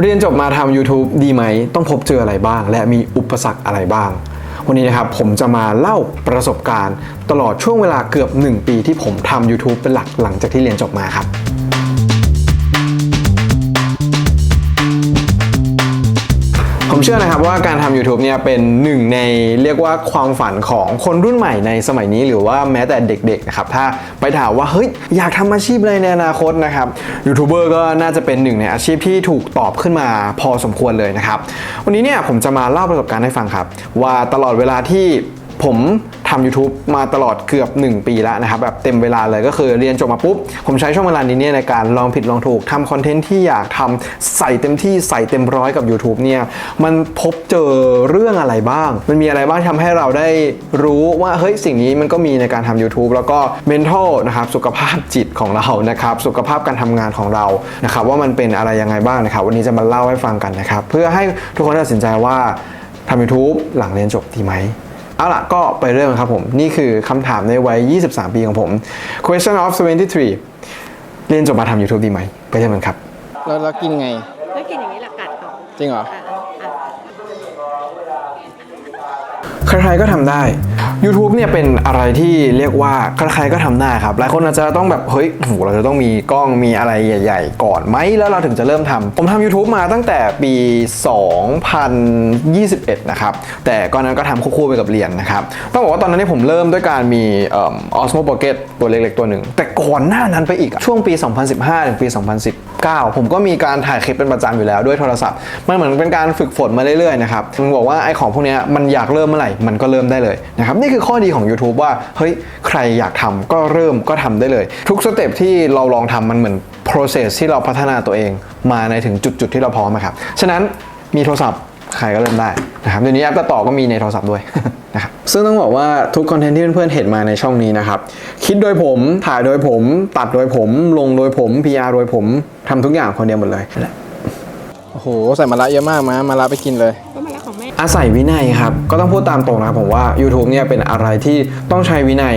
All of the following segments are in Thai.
เรียนจบมาทำ YouTube ดีไหม ต้องพบเจออะไรบ้าง และมีอุปสรรคอะไรบ้าง วันนี้นะครับผมจะมาเล่าประสบการณ์ ตลอดช่วงเวลาเกือบ 1 ปีที่ผมทำ YouTube เป็นหลักหลังจากที่เรียนจบมาครับ ผมเชื่อนะครับว่าการทำ YouTube เนี่ยเป็นหนึ่งในเรียกว่าความฝันของคนรุ่นใหม่ในสมัยนี้หรือว่าแม้แต่เด็กๆนะครับถ้าไปถามว่าเฮ้ยอยากทำอาชีพอะไรในอนาคตนะครับยูทูบเบอร์ก็น่าจะเป็นหนึ่งในอาชีพที่ถูกตอบขึ้นมาพอสมควรเลยนะครับวันนี้เนี่ยผมจะมาเล่าประสบการณ์ให้ฟังครับ ว่าตลอดเวลาที่ ผมทำ YouTube มาตลอดเกือบ 1 ปีแล้วนะครับแบบเต็มเวลาเลยก็คือเรียนจบมาปุ๊บ ผมใช้ช่วงเวลานี้เนี่ยในการลองผิดลองถูกทำคอนเทนต์ที่อยากทำใส่เต็มที่ใส่เต็มร้อยกับ YouTube เนี่ยมันพบเจอเรื่องอะไรบ้าง มันมีอะไรบ้างทำให้เราได้รู้ว่าเฮ้ยสิ่งนี้มันก็มีในการทำ YouTube แล้วก็ mental นะครับสุขภาพจิตของเรานะครับสุขภาพการทำงานของเรานะครับว่ามันเป็นอะไรยังไงบ้างนะครับวันนี้จะมาเล่าให้ฟังกันนะครับเพื่อให้ทุกคนตัดสินใจว่าทำ YouTube หลังเรียนจบดีไหม เอาล่ะก็ไปเริ่มครับผม นี่คือคำถามในวัย 23 ปีของผม question of 23 เรียนจบมาทำ YouTube ดีไหม ไปเริ่มกันครับแล้วเรากินไง ก็กินอย่างนี้แหละกัดเอาจริงเหรออะอะใครๆก็ทำได้ YouTube เนี่ยเป็นอะไรที่เรียกว่าใครๆก็ทำได้ครับ หลายคนอาจจะต้องแบบ เฮ้ยโหเราจะต้องมีกล้องมีอะไรใหญ่ ๆ ก่อนไหมแล้วเราถึงจะเริ่มทำผมทำ YouTube มาตั้งแต่ปี 2021 นะครับ แต่ก่อนนั้นก็ทำควบคู่ไปกับเรียนนะครับ ต้องบอกว่าตอนนั้นเนี่ยผมเริ่มด้วยการมีออ Osmo Pocket ตัวเล็กๆตัวหนึ่ง แต่ก่อนหน้านั้นไปอีกช่วงปี 2015 ถึงปี 2019 ผมก็มีการถ่ายคลิปเป็นประจำอยู่แล้วด้วยโทรศัพท์ มันเหมือนเป็นการฝึกฝนมาเรื่อยๆนะครับผมบอกว่าไอ้ของพวกเนี้ยมันอยากเริ่มเมื่อไหร่มันก็เริ่มได้เลยนะครับนี่คือข้อดีของ YouTube ว่า เฮ้ย ใครอยากทำก็เริ่มก็ทำได้เลย ทุกสเต็ปที่เราลองทำมันเหมือน process ที่เราพัฒนาตัวเอง มาในถึงจุดๆที่เราพร้อมครับ ฉะนั้นมีโทรศัพท์ใครก็เริ่มได้นะครับเดี๋ยวนี้แอปตัดต่อก็มีในโทรศัพท์ด้วยนะครับซึ่งต้องบอกว่าทุกคอนเทนต์ที่เพื่อนๆเห็นมาในช่องนี้นะครับ คิดโดยผมถ่ายโดยผม ตัดโดยผม ลงโดยผม PR โดยผมทำทุกอย่างคนเดียวหมดเลยโอ้โห ใส่มะระเยอะมากมามาระไปกินเลย อาศัยวินัยครับ ก็ต้องพูดตามตรงนะครับผมว่า YouTube เนี่ยเป็นอะไรที่ต้องใช้วินัย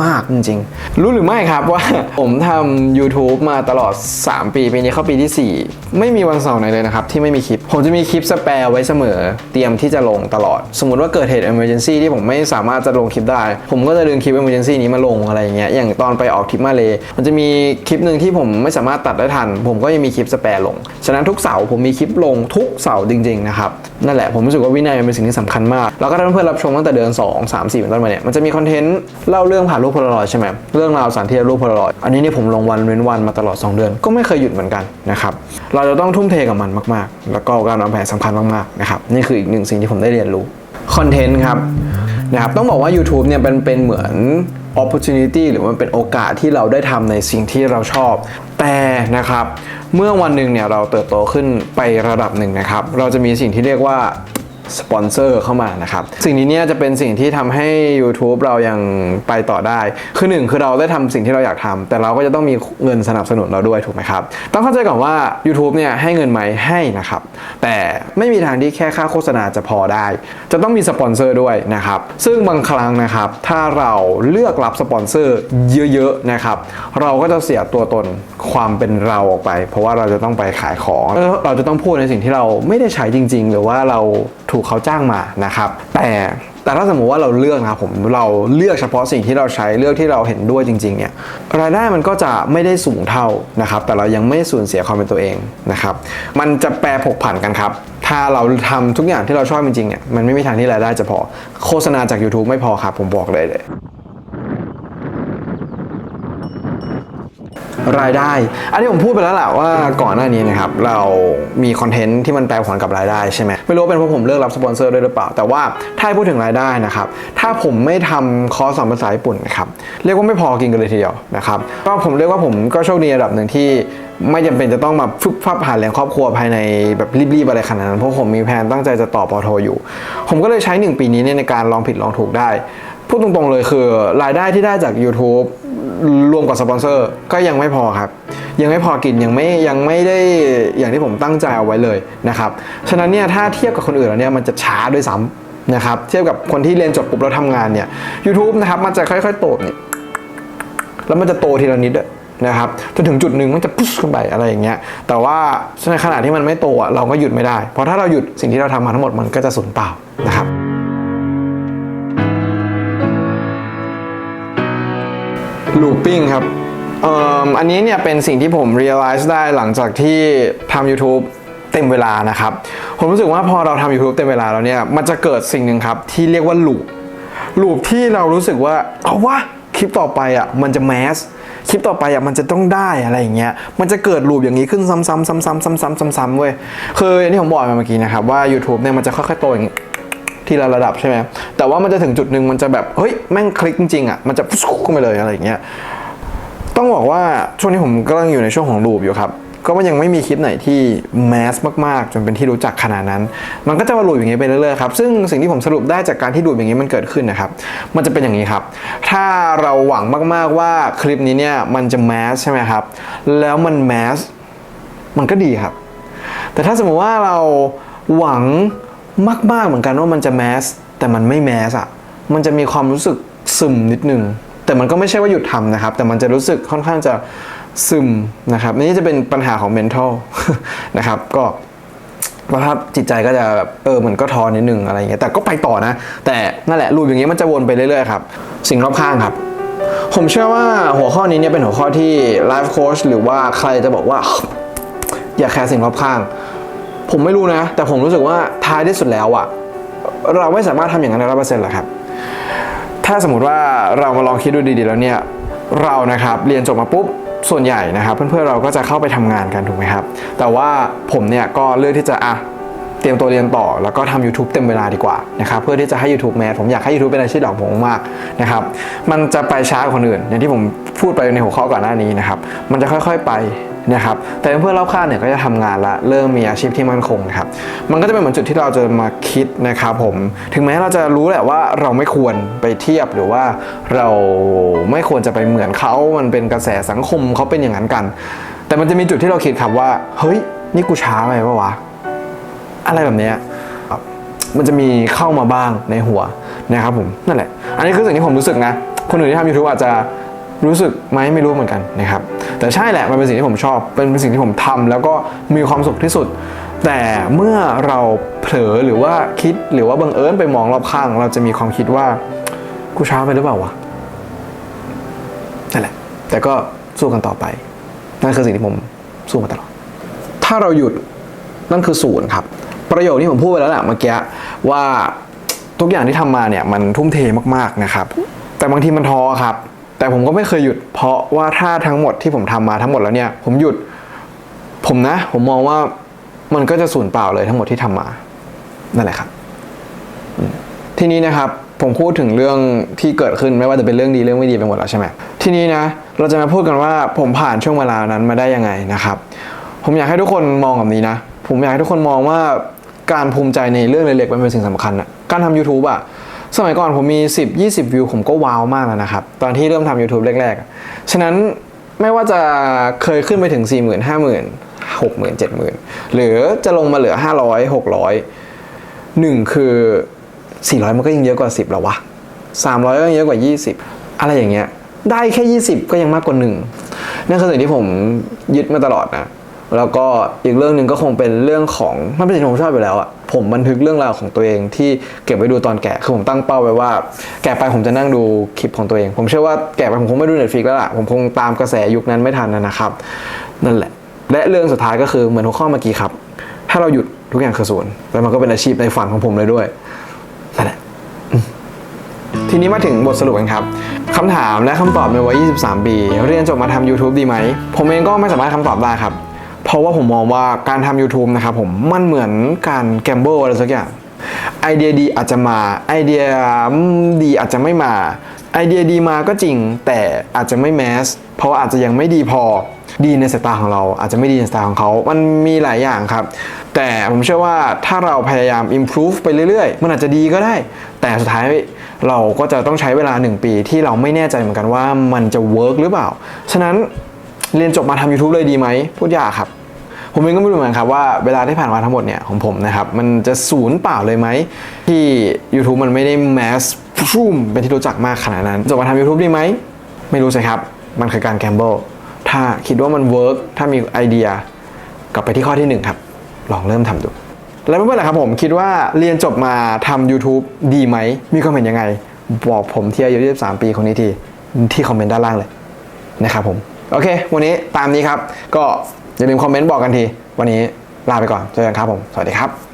มาก ๆ จริงๆรู้หรือไม่ครับว่า ผมทำ YouTube มาตลอด 3 ปีปีนี้เข้าปีที่ 4 ไม่มีวันเสาร์ไหนเลยนะครับ ที่ไม่มีคลิป ผมจะมีคลิปสแปร์ไว้เสมอ เตรียมที่จะลงตลอด สมมติว่าเกิดเหตุ emergency ที่ผมไม่สามารถจะลงคลิปได้ ผมก็จะดึงคลิป emergency นี้มาลงอะไรอย่างเงี้ยอย่างตอนไปออกทริปมาเลยมันจะมีคลิปหนึ่งที่ผมไม่สามารถตัดได้ทัน ผมก็ยังมีคลิปสแปร์ลงฉะนั้นทุกเสาร์ผมมีคลิปลงทุกเสาร์จริงๆนะครับนั่นแหละผมรู้สึกว่าวินัยมันเป็นสิ่งที่สำคัญมาก แล้วก็ถ้าเพื่อนรับชมตั้งแต่เดือน2 3 4เป็นต้นมาเนี่ยมันจะมีคอนเทนต์เล่าเรื่องผ่านรูปโพลารอยใช่ไหมเรื่องราวสถานที่รูปโพลารอยอันนี้เนี่ยผมลงวันเว้นวันมาตลอด 2 เดือน ก็ไม่เคยหยุดเหมือนกันนะครับเราจะต้องทุ่มเทกับมันมากๆ แล้วก็การวางแผนสำคัญมากๆนะครับนี่คืออีกหนึ่งสิ่งที่ผมได้เรียนรู้คอนเทนต์ครับนะครับต้องบอกว่า YouTube เนี่ยเป็นเป็นเหมือน opportunity หรือมันเป็นโอกาสที่เราได้ทำในสิ่งที่เราชอบ แต่นะครับ เมื่อวันหนึ่งเนี่ยเราเติบโตขึ้นไประดับหนึ่งนะครับ เราจะมีสิ่งที่เรียกว่า สปอนเซอร์เข้ามานะครับ สิ่งนี้เนี่ยจะเป็นสิ่งที่ทำให้ YouTube เรายังไปต่อได้ คือหนึ่งคือเราได้ทำสิ่งที่เราอยากทำแต่เราก็จะต้องมีเงินสนับสนุนเราด้วยถูกไหมครับ ต้องเข้าใจก่อนว่า YouTube เนี่ยให้เงินไหมให้นะครับ แต่ไม่มีทางที่แค่ค่าโฆษณาจะพอได้ จะต้องมีสปอนเซอร์ด้วยนะครับ ซึ่งบางครั้งนะครับ ถ้าเราเลือกรับสปอนเซอร์เยอะๆนะครับ เราก็จะเสียตัวตนความเป็นเราออกไป เพราะว่าเราจะต้องไปขายของ เราจะต้องพูดในสิ่งที่เราไม่ได้ใช้จริง ๆ หรือว่าเรา ถูกเขาจ้างมานะครับ แต่แต่ถ้าสมมติว่าเราเลือกนะครับผมเราเลือกเฉพาะสิ่งที่เราใช้เลือกที่เราเห็นด้วยจริงๆเนี่ยรายได้มันก็จะไม่ได้สูงเท่านะครับ แต่เรายังไม่สูญเสียความเป็นตัวเองนะครับมันจะแปรผกผันกันครับถ้าเราทำทุกอย่างที่เราชอบจริงๆเนี่ยมันไม่มีทางที่รายได้จะพอ โฆษณาจาก YouTube ไม่พอครับผมบอกเลยเลย รายได้ อันนี้ผมพูดไปแล้วแหละว่าก่อนหน้านี้นะครับเรามีคอนเทนต์ที่มันแปลผลกับรายได้ใช่ไหมไม่รู้เป็นเพราะผมเลือกรับสปอนเซอร์ด้วยหรือเปล่า แต่ว่าถ้าพูดถึงรายได้นะครับถ้าผมไม่ทำคอร์สสอนภาษาญี่ปุ่นนะครับเรียกว่าไม่พอกินกันเลยทีเดียวนะครับก็ผมเรียกว่าผมก็โชคดีระดับหนึ่งที่ไม่จำเป็นจะต้องมาฟึบฟับหาแหล่งครอบครัวภายในแบบรีบๆอะไรขนาดนั้นเพราะผมมีแผนตั้งใจจะต่อปอโทอยู่ ผมก็เลยใช้ 1 ปีนี้เนี่ยในการลองผิดลองถูกได้พูดตรงๆเลยคือรายได้ที่ได้จาก YouTube รวมกับสปอนเซอร์ก็ยังไม่พอครับ ยังไม่พอกินยังไม่ยังไม่ได้อย่างที่ผมตั้งใจเอาไว้เลยนะครับฉะนั้นเนี่ยถ้าเทียบกับคนอื่นแล้วเนี่ยมันจะช้าด้วยซ้ำนะครับเทียบกับคนที่เรียนจบปุ๊บแล้วทำงานเนี่ย YouTube นะครับมันจะค่อยๆโตเนี่ยแล้วมันจะโตทีละนิดด้วยนะครับจนถึงจุดหนึ่งมันจะพุชขึ้นไปอะไรอย่างเงี้ยแต่ว่าในขณะที่มันไม่โตอะเราก็หยุดไม่ได้ เพราะถ้าเราหยุดสิ่งที่เราทำมาทั้งหมดมันก็จะสูญเปล่านะครับ looping ครับอันนี้เนี่ยเป็นสิ่งที่ผม realize ได้หลังจากที่ทำ YouTube เต็มเวลานะครับ ผมรู้สึกว่าพอเราทำ YouTube เต็มเวลาแล้วเนี่ย มันจะเกิดสิ่งหนึ่งครับ ที่เรียกว่า loop loop ที่เรารู้สึกว่า เอาวะคลิปต่อไปอะมันจะแมสคลิปต่อไปอะมันจะต้องได้อะไรอย่างเงี้ย มันจะเกิดลูปอย่างนี้ขึ้นซ้ำๆซ้ำๆซ้ำๆซ้ำๆซ้ำๆเว้ยคืออย่างที่ผมบอกไปเมื่อกี้นะครับว่า YouTube เนี่ยมันจะค่อยๆโตอย่าง ทีละระดับใช่ไหมแต่ว่ามันจะถึงจุดหนึ่งมันจะแบบเฮ้ยแม่งคลิกจริงๆอะมันจะฟุ๊ขึ้นไปเลยอะไรอย่างเงี้ยต้องบอกว่าช่วงนี้ผมกำลังอยู่ในช่วงของลูปอยู่ครับก็มันยังไม่มีคลิปไหนที่แมสมากๆ จนเป็นที่รู้จักขนาดนั้น มันก็จะมาลูปอย่างนี้ไปเรื่อยๆครับ ซึ่งสิ่งที่ผมสรุปได้จากการที่ลูอย่างนี้มันเกิดขึ้นนะครับ มันจะเป็นอย่างนี้ครับ ถ้าเราหวังมากๆว่าคลิปนี้เนี่ยมันจะแมสใช่ไหมครับ แล้วมันแมสมันก็ดีครับ แต่ถ้าสมมติว่าเราหวัง มาก ๆ เหมือนกันว่ามันจะแมสแต่มันไม่แมสอะมันจะมีความรู้สึกซึมนิดนึง แต่มันก็ไม่ใช่ว่าหยุดทำนะครับ แต่มันจะรู้สึกค่อนข้างจะซึมนะครับนี่จะเป็นปัญหาของ mental นะครับ ก็สภาพจิตใจก็จะแบบเออมันก็ท้อนิดนึงอะไรอย่างเงี้ยแต่ก็ไปต่อนะ แต่นั่นแหละรูปอย่างเงี้ยมันจะวนไปเรื่อยๆครับสิ่งรอบข้างครับ ผมเชื่อว่าหัวข้อนี้เนี่ยเป็นหัวข้อที่ life coach หรือว่าใครจะบอกว่า อย่าแคร์สิ่งรอบข้าง ผมไม่รู้นะ แต่ผมรู้สึกว่าท้ายที่สุดแล้วอะเราไม่สามารถทำอย่างนั้นได้ร้อยเปอร์เซ็นต์หรอกครับ ถ้าสมมติว่าเรามาลองคิดดูดีๆแล้วเนี่ย เรานะครับเรียนจบมาปุ๊บส่วนใหญ่นะครับ เพื่อนๆเราก็จะเข้าไปทำงานกันถูกไหมครับ แต่ว่าผมเนี่ยก็เลือกที่จะอะเตรียมตัวเรียนต่อแล้วก็ทำ YouTube เต็มเวลาดีกว่านะครับเพื่อที่จะให้ YouTube แมสผมอยากให้ YouTube เป็นอาชีพหลักของผมมากนะครับมันจะไปช้ากว่าคนอื่น อย่างที่ผมพูดไปในหัวข้อก่อนหน้านี้นะครับมันจะค่อยๆไป นะครับแต่เพื่อนรอบข้างเนี่ยก็จะทำงานละเริ่มมีอาชีพที่มั่นคงครับมันก็จะเป็นเหมือนจุดที่เราจะมาคิดนะครับผมถึงแม้เราจะรู้แหละว่าเราไม่ควรไปเทียบหรือว่าเราไม่ควรจะไปเหมือนเขามันเป็นกระแสสังคมเขาเป็นอย่างนั้นกัน แต่มันจะมีจุดที่เราคิดครับว่า เฮ้ย นี่กูช้าไปปะวะอะไรแบบเนี้ยมันจะมีเข้ามาบ้างในหัวนะครับผมนั่นแหละ อันนี้คือสิ่งที่ผมรู้สึกนะ คนอื่นที่ทำ YouTube อาจจะรู้สึกไหมไม่รู้เหมือนกันนะครับ แต่ใช่แหละมันเป็นสิ่งที่ผมชอบเป็นสิ่งที่ผมทำแล้วก็มีความสุขที่สุด แต่เมื่อเราเผลอหรือว่าคิดหรือว่าบังเอิญไปมองรอบข้าง เราจะมีความคิดว่ากูช้าไปหรือเปล่าวะนั่นแหละ แต่ก็สู้กันต่อไป นั่นคือสิ่งที่ผมสู้มาตลอด ถ้าเราหยุดนั่นคือศูนย์ครับ ประโยคที่ผมพูดไปแล้วแหละเมื่อกี้ว่าทุกอย่างที่ทำมาเนี่ยมันทุ่มเทมากๆนะครับ แต่บางทีมันท้อครับ แต่ผมก็ไม่เคยหยุด เพราะว่าถ้าทั้งหมดที่ผมทำมาทั้งหมดแล้วเนี่ย ผมหยุด ผมนะ ผมมองว่ามันก็จะสูญเปล่าเลยทั้งหมดที่ทำมา นั่นแหละครับ ทีนี้นะครับผมพูดถึงเรื่องที่เกิดขึ้นไม่ว่าจะเป็นเรื่องดีเรื่องไม่ดีไปหมดแล้วใช่ไหมทีนี้นะ เราจะมาพูดกันว่าผมผ่านช่วงเวลานั้นมาได้ยังไงนะครับ ผมอยากให้ทุกคนมองแบบนี้นะ ผมอยากให้ทุกคนมองว่าการภูมิใจในเรื่องเล็กๆมันเป็นสิ่งสำคัญอะการทำ YouTube อะ สมัยก่อนผมมี 10 20 วิว ผมก็ว้าวมากแล้วนะครับ ตอนที่เริ่มทำ YouTube แรกๆ ฉะนั้นไม่ว่าจะเคยขึ้นไปถึง 4 0 0 0 0 5 0 0 0 0 6 0 0 0 0 7 0,000หรือจะลงมาเหลือ 500 600หนึ่งคือ 400 มันก็ยังเยอะกว่า 10 แล้ววะ 300 ก็ยังเยอะกว่า 20 อะไรอย่างเงี้ยได้แค่ 20 ก็ยังมากกว่า 1 นั่นคือสิ่งที่ผมยึดมาตลอดนะ แล้วก็อีกเรื่องหนึ่งก็คงเป็นเรื่องของมันเป็นสิ่งที่ผมชอบอยู่แล้วอะ ผมบันทึกเรื่องราวของตัวเองที่เก็บไว้ดูตอนแก่คือผมตั้งเป้าไว้ว่า แก่ไปผมจะนั่งดูคลิปของตัวเอง ผมเชื่อว่าแก่ไปผมคงไม่ดูเน็ตฟลิกแล้วล่ะผมคงตามกระแสยุคนั้นไม่ทันนะครับ นั่นแหละ และเรื่องสุดท้ายก็คือเหมือนหัวข้อเมื่อกี้ครับ ถ้าเราหยุดทุกอย่างคือศูนย์แล้วมันก็เป็นอาชีพในฝันของผมเลยด้วยนั่นแหละทีนี้มาถึงบทสรุปกันครับคำถามและคำตอบในวัย 23 ปี เรียนจบมาทำ YouTube ดีไหม ผมเองก็ไม่สามารถคำตอบได้ครับ ราะว่าผมมองว่าการทำ YouTube นะครับผมมันเหมือนการแกมเบิลอะไรสักอย่างไอเดียดีอาจจะมาไอเดียดีอาจจะไม่มาไอเดียดีมาก็จริง แต่อาจจะไม่แมสเพราะาอาจจะยังไม่ดีพอดีในสายตาของเรา อาจจะไม่ดีในสายตาของเขา มันมีหลายอย่างครับ แต่ผมเชื่อว่าถ้าเราพยายาม improve ไปเรื่อยๆ มันอาจจะดีก็ได้ แต่สุดท้ายเราก็จะต้องใช้เวลา 1 ปีที่เราไม่แน่ใจเหมือนกันว่ามันจะ work หรือเปล่า ฉะนั้นเรียนจบมาทำ YouTube เลยดีไหมพูดยากครับ ผมเองก็ไม่รู้เหมือนกันครับว่าเวลาที่ผ่านมาทั้งหมดเนี่ยของผมนะครับมันจะศูนย์เปล่าเลยไหมที่ YouTube มันไม่ได้แมสฟูมเป็นที่รู้จักมากขนาดนั้นจบมาทำ YouTube ดีไหมไม่รู้สิครับ มันคือการแกมเบิลถ้าคิดว่ามันเวิร์กถ้ามีไอเดีย กลับไปที่ข้อที่หนึ่งครับลองเริ่มทำดูแล้วเพื่อนๆล่ะครับผมคิดว่าเรียนจบมาทำ YouTube ดีไหม มีความเห็นยังไง บอกผมที่อายุ23 ปีคนนี้ทีที่คอมเมนต์ด้านล่างเลยนะครับผม โอเค วันนี้ตามนี้ครับก็ อย่าลืมคอมเมนต์บอกกันที วันนี้ลาไปก่อน เจอกันครับผม สวัสดีครับ